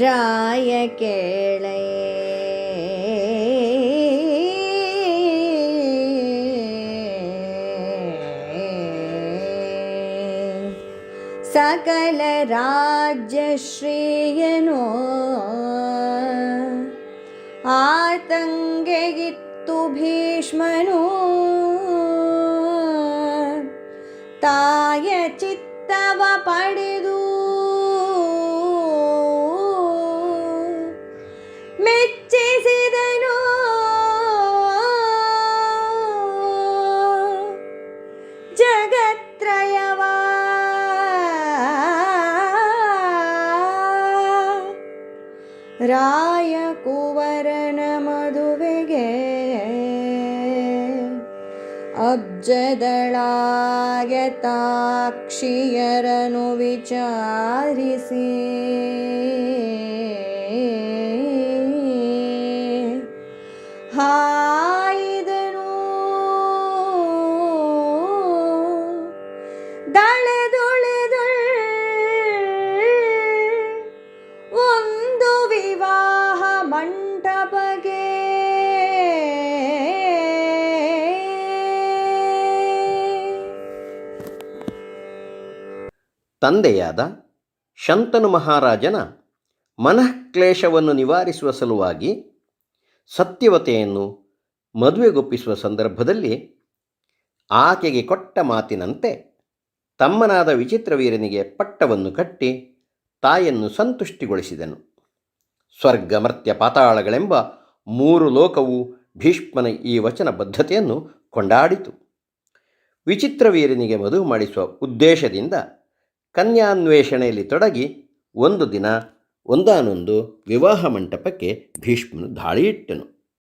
यकेळ सकलश्रीयनो आतङ्गितु भीष्मनो। तय चित्तव पडतु ರಾಯ ಕುವರನ ಮದುವೆಗೆ ಅಬ್ಜದಳಾಯತಾಕ್ಷಿಯರನು ವಿಚಾರಿಸಿ. ಹಾಯಿದನು. ದಳೆದೊಳೆದೊಳ್ ಮಂಟಪಗೆ ತಂದೆಯಾದ ಶಂತನು ಮಹಾರಾಜನ ಮನಃಕ್ಲೇಶವನ್ನು ನಿವಾರಿಸುವ ಸಲುವಾಗಿ ಸತ್ಯವತೆಯನ್ನು ಮದುವೆಗೊಪ್ಪಿಸುವ ಸಂದರ್ಭದಲ್ಲಿ ಆಕೆಗೆ ಕೊಟ್ಟ ಮಾತಿನಂತೆ ತಮ್ಮನಾದ ವಿಚಿತ್ರವೀರನಿಗೆ ಪಟ್ಟವನ್ನು ಕಟ್ಟಿ ತಾಯನ್ನು ಸಂತುಷ್ಟಿಗೊಳಿಸಿದನು. ಸ್ವರ್ಗ ಮರ್ತ್ಯ ಪಾತಾಳಗಳೆಂಬ ಮೂರು ಲೋಕವು ಭೀಷ್ಮನ ಈ ವಚನ ಬದ್ಧತೆಯನ್ನು ಕೊಂಡಾಡಿತು. ವಿಚಿತ್ರವೀರನಿಗೆ ಮದುವೆ ಮಾಡಿಸುವ ಉದ್ದೇಶದಿಂದ ಕನ್ಯಾನ್ವೇಷಣೆಯಲ್ಲಿ ತೊಡಗಿ ಒಂದು ದಿನ, ಒಂದಾನೊಂದು ವಿವಾಹ ಮಂಟಪಕ್ಕೆ ಭೀಷ್ಮನು ದಾಳಿಯಿಟ್ಟನು.